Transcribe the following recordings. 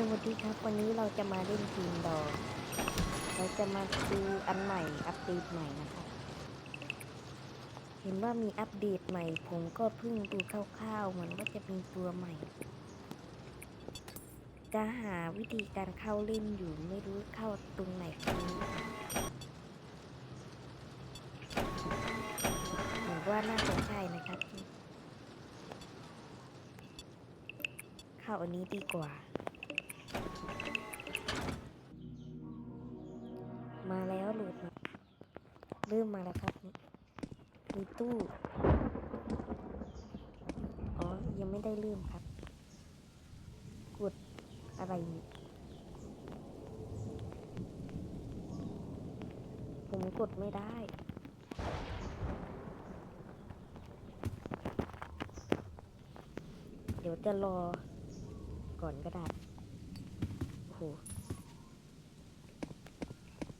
สวัสดีครับ วันนี้เราจะมาเล่นทีมดอร์เราจะมาดูอันใหม่ อัปเดตใหม่นะครับ เห็นว่ามีอัปเดตใหม่ ผมก็เพิ่งดูคร่าวๆเหมือนว่าจะมีตัวใหม่ จะหาวิธีการเข้าเล่นอยู่ไม่รู้เข้าตรงไหนกันนี้เหมือนว่าน่าจะใช่นะครับ เข้าอันนี้ดีกว่า เริ่มมาแล้วครับมีตู้ อ๋อ ยังไม่ได้เริ่มครับ กดอะไรนี่ผมกดไม่ได้เดี๋ยวจะรอก่อนก็ได้ โอ้โห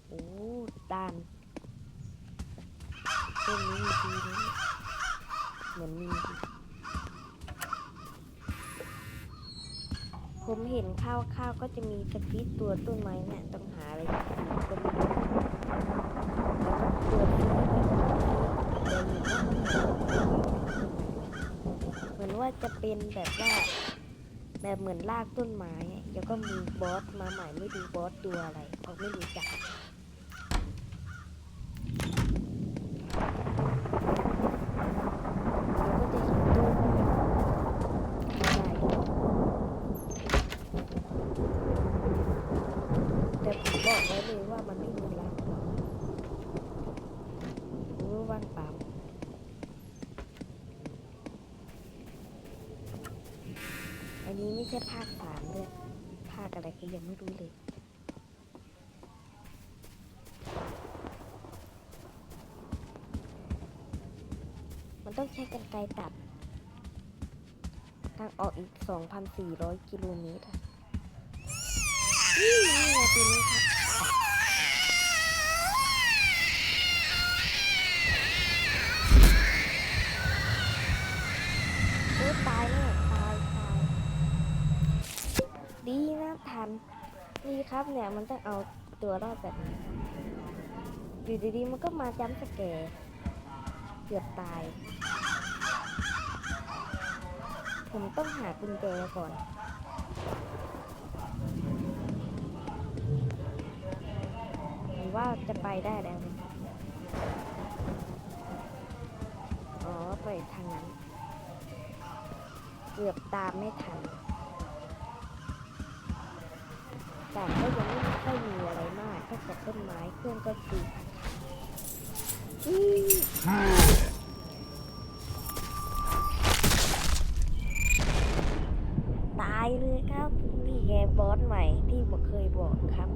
โอ้ด่าน เส้นนี้มีทีนี้เหมือนมีผมเห็นข้าวข้าวก็จะมีสปิดตัวต้นไม้เนี่ยต้องหาอะไรก็ไม่รู้แล้วก็ตัวนี้เดินอยู่นะเหมือนว่าจะเป็นแบบว่าแบบเหมือนลากต้นไม้แล้วก็มีบอสมาใหม่ไม่ดูบอสตัวอะไรเพราไม่รู้จัก แล้วก็จะเห็นตู้ใหญ่ แต่ผมบอกไว้เลยว่ามันไม่มีรักรู้ว่าปล่าอันนี้ไม่ใช่ภาคสามเลยภาคอะไรก็ยังไม่รู้เลยมันต้องใช้กันไกรตัด ทางออกอีก 2,400 กิโลเมตร อะนี่ไงตัวนี้ครับโอ้ตายแน่ตายตายดีนะทันนี่ครับเนี่ยมันต้องเอาตัวรอดแบบนี้อยู่ดีๆมันก็มาจำสแกร์เกือบตาย ผมต้องหากุญแจก่อน ว่าจะไปได้แล้วอ๋อไปทางนั้น เกือบตามไม่ทัน แต่ก็ยังไม่ค่อยมีอะไรมากแค่แต่ต้นไม้เครื่องก็ดีตายเลยครับนี่ไงบอสใหม่ที่ผมเคยบอกครับ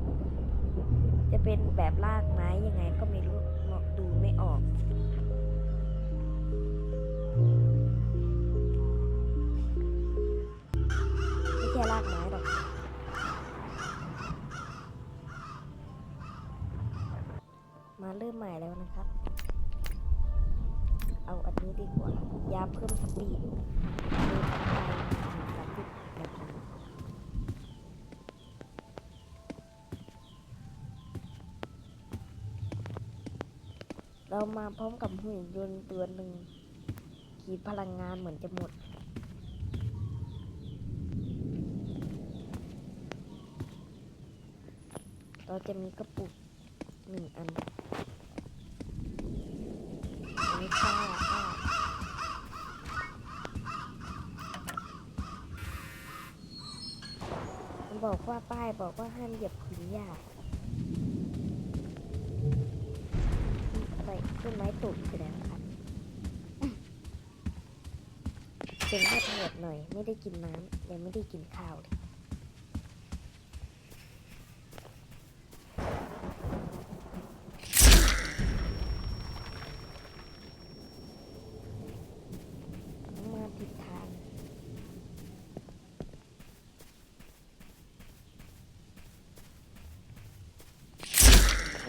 จะเป็นแบบลากไม้ยังไงก็ไม่รู้มองดูไม่ออก ไม่ใช่ลากไม้หรอกมาเริ่มใหม่แล้วนะครับ เอาอันนี้ดีกว่า ยาเพิ่มสปีดเดินไปถึงสามสิบนาที เรามาพร้อมกับหุ่นยนต์ตัวหนึ่งขีดพลังงานเหมือนจะหมด เราจะมีกระปุกหนึ่งอันอันนี้ค่าค่ามันบอกว่าป้ายบอกว่าห้ามเหยียบผืนหญ้า ต้นไม้ตกไปแล้วครับเป็นแค่เผือดหน่อย ไม่ได้กินน้ำยังไม่ได้กินข้าวเลยมาผิดทาง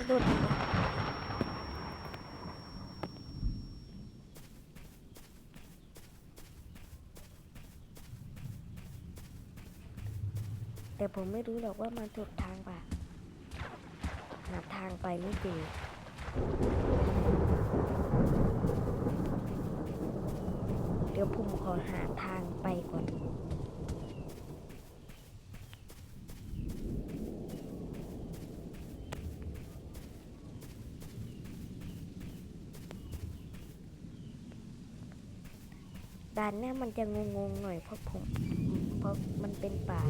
โดน แต่ผมไม่รู้หรอกว่ามันถูกทางป่ะหาทางไปไม่เจอเดี๋ยวผมขอหาทางไปก่อนด่านเนี้ยมันจะงงๆหน่อยเพราะผมเพราะมันเป็นป่า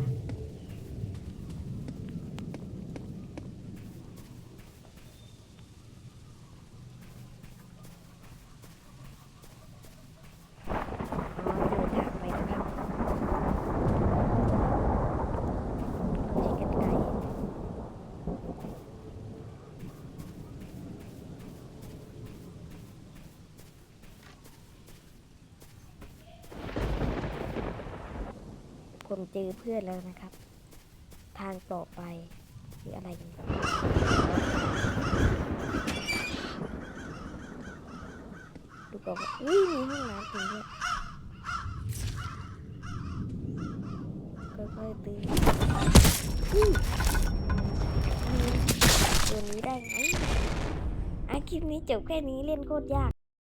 อ๋อเจอทางไปแล้วครับใช้กันไกล ผมเจอเพื่อนแล้วนะครับ ทางต่อไปคืออะไรกันดูก่อนอุ้ยมีห้องน้ำจริงด้วยค่อยๆตีอุ้ยตัวนี้ได้ไงอะคลิปนี้จบแค่นี้เล่นโคตรยาก